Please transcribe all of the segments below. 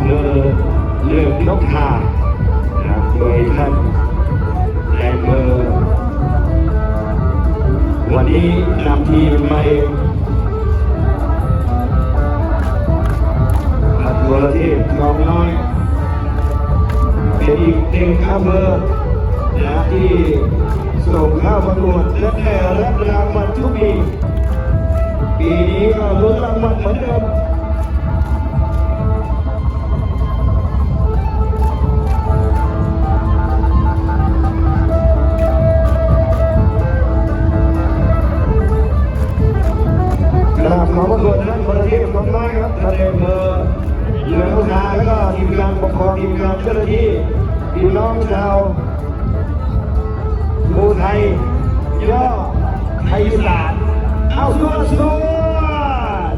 ำเภอเลือกนกทานะครับโดยท่านนายอำเภอวันนี้นำทีมมาเองพันวรเทพทองน้อย เป็นอีกหนึ่งอำเภอนะที่ส่งเข้าประกวดและได้รับรางวัลทุกปีปีนี้ก็ลุ้นรางวัลเหมือนเดิม ไทยอีสานเอาสวดสวด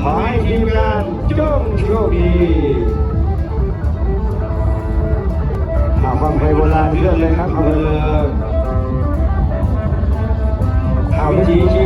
ขอให้ทีมงานจงโชคดีอาความไทยโบราณเลื่อนเลยครับเอาเลยเอาวิถีชี